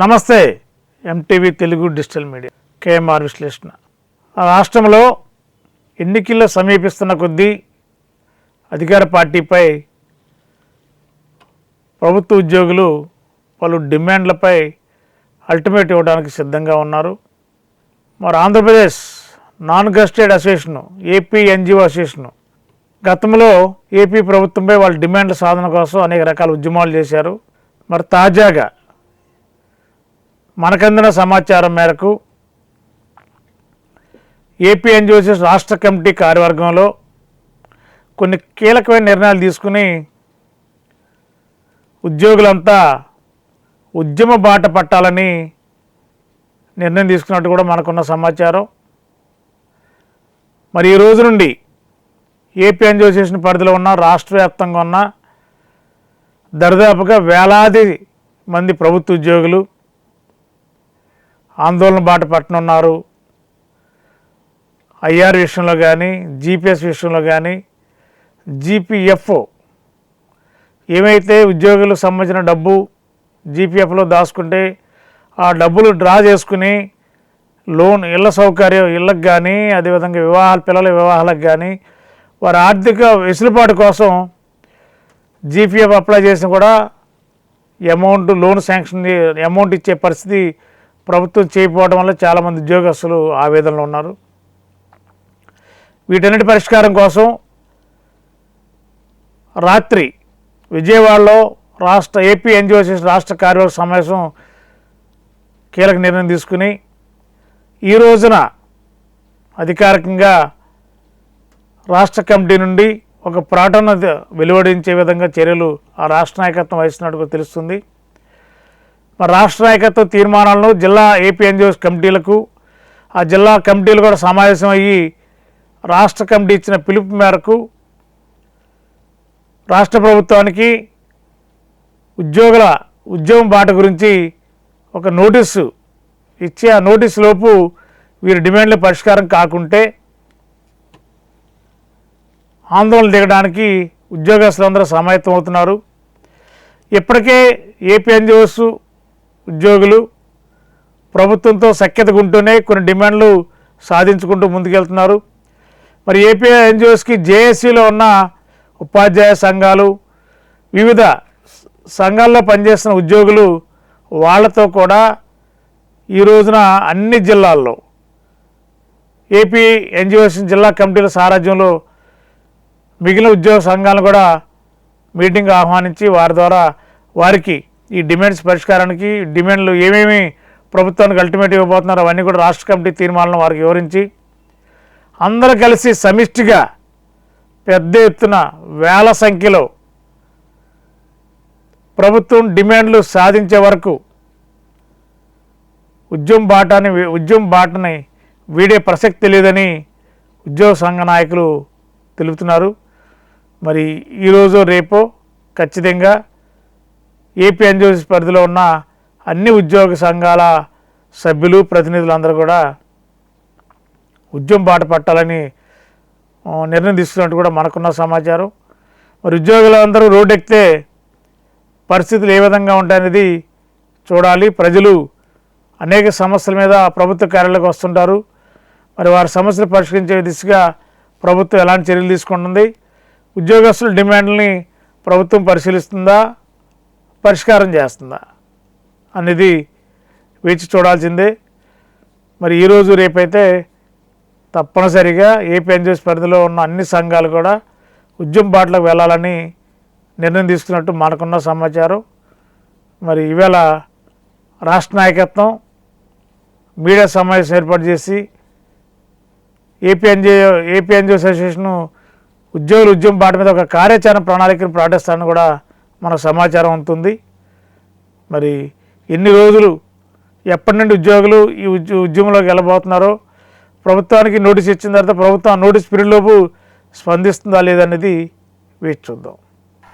నమస్తే MTV Telugu digital media KMR విశ్లేషణ. ఆ రాష్ట్రంలో ఎన్నికల్లో సమీపిస్తున్న కొద్దీ అధికార పార్టీపై ప్రభుత్వ ఉద్యోగులు పలు డిమాండ్లపై అల్టిమేట్ ఇవ్వడానికి సిద్ధంగా ఉన్నారు. మరి Andhra Pradesh non gazetted association AP NGO association గతంలో ఏపీ ప్రభుత్వంపై వాళ్ళ డిమాండ్ల సాధన కోసం అనేక రకాల ఉద్యమాలు చేశారు. మరి తాజాగా మనకందిన సమాచారం మేరకు ఏపీ ఎన్జిఓసిస్ రాష్ట్ర కమిటీ కార్యవర్గంలో కొన్ని కీలకమైన నిర్ణయాలు తీసుకుని ఉద్యోగులంతా ఉద్యమ బాట పట్టాలని నిర్ణయం తీసుకున్నట్టు కూడా మనకున్న సమాచారం. మరి ఈ రోజు నుండి ఏపీ అసోసియేషన్ పరిధిలో ఉన్న రాష్ట్ర వ్యాప్తంగా ఉన్న దరిదాపుగా వేలాది మంది ప్రభుత్వ ఉద్యోగులు ఆందోళన బాట పట్టనున్నారు ఐఆర్ విషయంలో కానీ జీపీఎస్ విషయంలో కానీ జీపీఎఫ్ ఏమైతే ఉద్యోగులకు సంబంధించిన డబ్బు జీపీఎఫ్లో దాచుకుంటే ఆ డబ్బులు డ్రా చేసుకుని లోన్ ఇళ్ళ సౌకర్యం ఇళ్ళకు కానీ అదేవిధంగా వివాహాలు పిల్లల వివాహాలకు కానీ వారి ఆర్థిక వెసులుబాటు కోసం జీపీఎఫ్ అప్లై చేసిన కూడా అమౌంట్ లోన్ శాంక్షన్ అమౌంట్ ఇచ్చే పరిస్థితి ప్రభుత్వం చేయకపోవడం వల్ల చాలామంది ఉద్యోగస్తులు ఆవేదనలో ఉన్నారు. వీటన్నిటి పరిష్కారం కోసం రాత్రి విజయవాడలో రాష్ట్ర ఏపీ ఎన్జిఓసిస్ రాష్ట్ర కార్యవర్గ సమావేశం కీలక నిర్ణయం తీసుకుని ఈ రోజున అధికారికంగా రాష్ట్ర కమిటీ నుండి ఒక ప్రకటన వెలువడించే విధంగా చర్యలు ఆ రాష్ట్ర నాయకత్వం వహిస్తున్నట్టుగా తెలుస్తుంది. మరి రాష్ట్ర నాయకత్వ తీర్మానాలను జిల్లా ఏపీ ఎన్జిఓస్ కమిటీలకు ఆ జిల్లా కమిటీలు కూడా సమావేశం అయ్యి రాష్ట్ర కమిటీ ఇచ్చిన పిలుపు మేరకు రాష్ట్ర ప్రభుత్వానికి ఉద్యోగుల ఉద్యోగం బాట గురించి ఒక నోటీసు ఇచ్చి ఆ నోటీసులోపు వీరి డిమాండ్ల పరిష్కారం కాకుంటే ఆందోళన దిగడానికి ఉద్యోగస్తులందరూ సమాయత్తం అవుతున్నారు. ఇప్పటికే ఏపీ ఎన్జిఓస్ ఉద్యోగులు ప్రభుత్వంతో సఖ్యతగా కొన్ని డిమాండ్లు సాధించుకుంటూ ముందుకెళ్తున్నారు. మరి ఏపీ ఎన్జిఓస్కి జేఏసీలో ఉన్న ఉపాధ్యాయ సంఘాలు వివిధ సంఘాల్లో పనిచేస్తున్న ఉద్యోగులు వాళ్ళతో కూడా ఈ రోజున అన్ని జిల్లాల్లో ఏపీ ఎన్జిఓస్ జిల్లా కమిటీల సారథ్యంలో మిగిలిన ఉద్యోగ సంఘాలను కూడా మీటింగ్ ఆహ్వానించి వారి ద్వారా వారికి ఈ డిమాండ్స్ పరిష్కారానికి డిమాండ్లు ఏమేమి ప్రభుత్వానికి అల్టిమేట్ ఇవ్వబోతున్నారో అవన్నీ కూడా రాష్ట్ర కమిటీ తీర్మానాలను వారికి వివరించి అందరూ కలిసి సమిష్టిగా పెద్ద ఎత్తున వేల సంఖ్యలో ప్రభుత్వం డిమాండ్లు సాధించే వరకు ఉద్యమ బాటని ఉద్యమం బాటని వీడే ప్రసక్తి లేదని ఉద్యోగ సంఘ నాయకులు తెలుపుతున్నారు. మరి ఈరోజు రేపో ఖచ్చితంగా ఏపీ ఎన్జిఓసి పరిధిలో ఉన్న అన్ని ఉద్యోగ సంఘాల సభ్యులు ప్రతినిధులందరూ కూడా ఉద్యమం బాట పట్టాలని నిర్ణయం తీసుకున్నట్టు కూడా మనకున్న సమాచారం. మరి ఉద్యోగులందరూ రోడ్డెక్కితే పరిస్థితులు ఏ విధంగా ఉంటాయనేది చూడాలి. ప్రజలు అనేక సమస్యల మీద ప్రభుత్వ కార్యాలయాలకు వస్తుంటారు. మరి వారి సమస్యలు పరిష్కరించే దిశగా ప్రభుత్వం ఎలాంటి చర్యలు తీసుకుంటుంది? ఉద్యోగస్తుల డిమాండ్ని ప్రభుత్వం పరిశీలిస్తుందా? పరిష్కారం చేస్తుందా అనేది వేచి చూడాల్సిందే. మరి ఈరోజు రేపైతే తప్పనిసరిగా ఏపీ ఎన్జిఎస్ పరిధిలో ఉన్న అన్ని సంఘాలు కూడా ఉద్యమ బాటలకు వెళ్ళాలని నిర్ణయం తీసుకున్నట్టు మనకున్న సమాచారం. మరి ఈవేళ రాష్ట్ర నాయకత్వం మీడియా సమావేశం ఏర్పాటు చేసి AP NGO AP NGO association ఉద్యోగుల ఉద్యమం బాట మీద ఒక కార్యాచరణ ప్రణాళికను ప్రకటిస్తానని కూడా మన సమాచారం ఉంటుంది మరి ఎన్ని రోజులు ఎప్పటి నుండి ఉద్యోగులు ఈ ఉద్యో ఉద్యమంలోకి వెళ్ళబోతున్నారో ప్రభుత్వానికి నోటీస్ ఇచ్చిన తర్వాత ప్రభుత్వం ఆ నోటీస్ పీరియడ్లోపు స్పందిస్తుందా లేదనేది వేచి చూద్దాం.